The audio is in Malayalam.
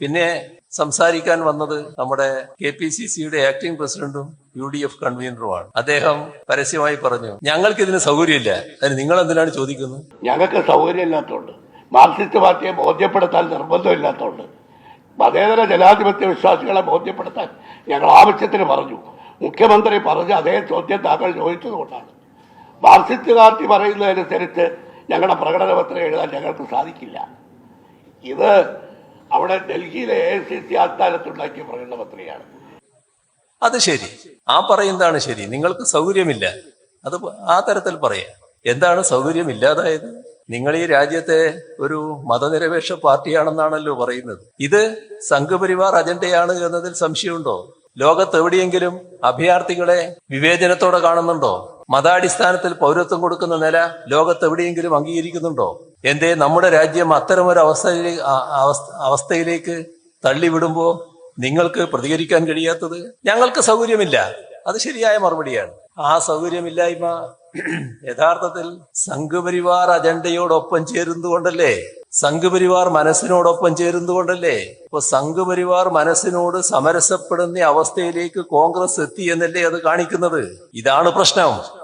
പിന്നെ സംസാരിക്കാൻ വന്നത് നമ്മുടെ കെ പി സി സിയുടെ ആക്ടിംഗ് പ്രസിഡന്റും യു ഡി എഫ് കൺവീനറുമാണ് അദ്ദേഹം പരസ്യമായി പറഞ്ഞു ഞങ്ങൾക്ക് ഇതിന് സൗകര്യമില്ല. അതിന് നിങ്ങൾ എന്തിനാണ് ചോദിക്കുന്നത്? ഞങ്ങൾക്ക് സൗകര്യമില്ലാത്തതുകൊണ്ട് മാർക്സിസ്റ്റ് പാർട്ടിയെ ബോധ്യപ്പെടുത്താൻ നിർബന്ധമില്ലാത്തതുകൊണ്ട് മതേതര ജനാധിപത്യ വിശ്വാസികളെ ബോധ്യപ്പെടുത്താൻ ഞങ്ങൾ ആവശ്യത്തിന് പറഞ്ഞു. മുഖ്യമന്ത്രി പറഞ്ഞ അതേ ചോദ്യം താങ്കൾ ചോദിച്ചതുകൊണ്ടാണ്. മാർക്സിസ്റ്റ് പാർട്ടി പറയുന്നതനുസരിച്ച് ഞങ്ങളുടെ പ്രകടനപത്രം എഴുതാൻ ഞങ്ങൾക്ക് സാധിക്കില്ല. ഇത് അവിടെ ഡൽഹിയിലെ എ സി സി ആസ്ഥാനത്തുണ്ടാക്കിയ പ്രകടന പത്രികയാണ്. അത് ശരി. ആ പറയുന്നതാണ് ശരി. നിങ്ങൾക്ക് സൗകര്യമില്ല. അത് ആ തരത്തിൽ പറയാ. എന്താണ് സൗകര്യമില്ലാതായത്? നിങ്ങൾ ഈ രാജ്യത്തെ ഒരു മതനിരപേക്ഷ പാർട്ടിയാണെന്നാണല്ലോ പറയുന്നത്. ഇത് സംഘപരിവാർ അജണ്ടയാണ് എന്നതിൽ സംശയമുണ്ടോ? ലോകത്ത് എവിടെയെങ്കിലും അഭയാർത്ഥികളെ വിവേചനത്തോടെ കാണുന്നുണ്ടോ? മതാടിസ്ഥാനത്തിൽ പൗരത്വം കൊടുക്കുന്ന നില ലോകത്ത് എവിടെയെങ്കിലും അംഗീകരിക്കുന്നുണ്ടോ? എന്തേ നമ്മുടെ രാജ്യം അത്തരമൊരു അവസ്ഥയിലേക്ക് അവസ്ഥ- അവസ്ഥയിലേക്ക് തള്ളിവിടുമ്പോ നിങ്ങൾക്ക് പ്രതികരിക്കാൻ കഴിയാത്തത്? ഞങ്ങൾക്ക് സൗകര്യമില്ല. അത് ശരിയായ മറുപടിയാണ്. ആ സൗകര്യമില്ലായ്മ യഥാർത്ഥത്തിൽ സംഘപരിവാർ അജണ്ടയോടൊപ്പം ചേരുന്നുകൊണ്ടല്ലേ സംഘപരിവാർ മനസ്സിനോടൊപ്പം ചേരുന്നുകൊണ്ടല്ലേ ഇപ്പൊ സംഘപരിവാർ മനസ്സിനോട് സമരസപ്പെടുന്ന അവസ്ഥയിലേക്ക് കോൺഗ്രസ് എത്തി എന്നല്ലേ അത് കാണിക്കുന്നത്? ഇതാണ് പ്രശ്നം.